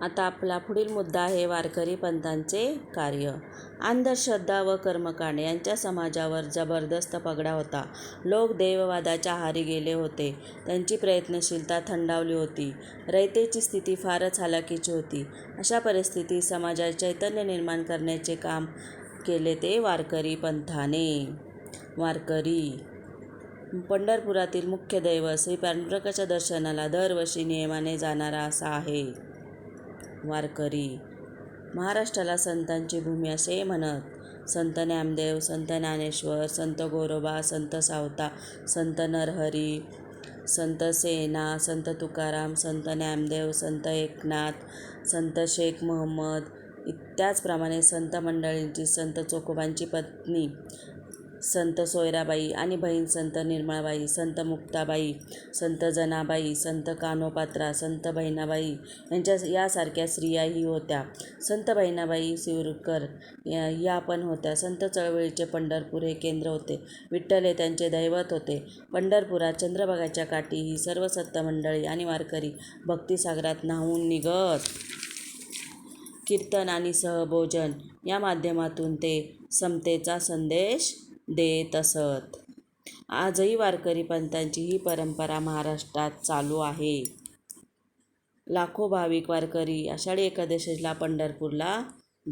आता आपला पुढील मुद्दा आहे वारकरी पंथांचे कार्य. अंधश्रद्धा व कर्मकांड यांच्या समाजावर जबरदस्त पगडा होता. लोक देववादाच्या आहारी गेले होते. त्यांची प्रयत्नशीलता थंडावली होती. रयतेची स्थिती फारच हालाकीची होती. अशा परिस्थितीत समाजात चैतन्य निर्माण करण्याचे काम केले ते वारकरी पंथाने. वारकरी. पंढरपुरातील मुख्य दैवत श्री पांडुरंगाच्या दर्शनाला दरवर्षी नियमाने जाणारा असा आहे. वारकरी. महाराष्ट्राला संतांची भूमी असे म्हणत संत ज्ञानदेव संत ज्ञानेश्वर संत गोरोबा संत सावता संत नरहरी संत सेना संत तुकाराम संत ज्ञानदेव संत एकनाथ संत शेख महम्मद त्याचप्रमाणे संत मंडळींची संत चोखोबांची पत्नी संत सोयराबाई आणि बहीण संत निर्मळाबाई संत मुक्ताबाई संत जनाबाई संत कानोपात्रा संत बहिणाबाई यांच्या यासारख्या स्त्रियाही होत्या. संत बहिणाबाई सिवरकर या या पण होत्या. संत चळवळीचे पंढरपूर हे केंद्र होते. विठ्ठल हे त्यांचे दैवत होते. पंढरपुरात चंद्रभागाच्या काठी ही सर्व संत मंडळी आणि वारकरी भक्तिसागरात न्हावून निघत. कीर्तन आणि सहभोजन या माध्यमातून ते समतेचा संदेश देत असत. आजही वारकरी पंथांची ही परंपरा महाराष्ट्रात चालू आहे. लाखो भाविक वारकरी आषाढी एकादशीला पंढरपूरला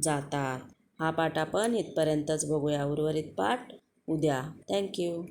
जातात. हा पाठ आपण इथपर्यंतच बघूया. उर्वरित पाठ उद्या. थँक्यू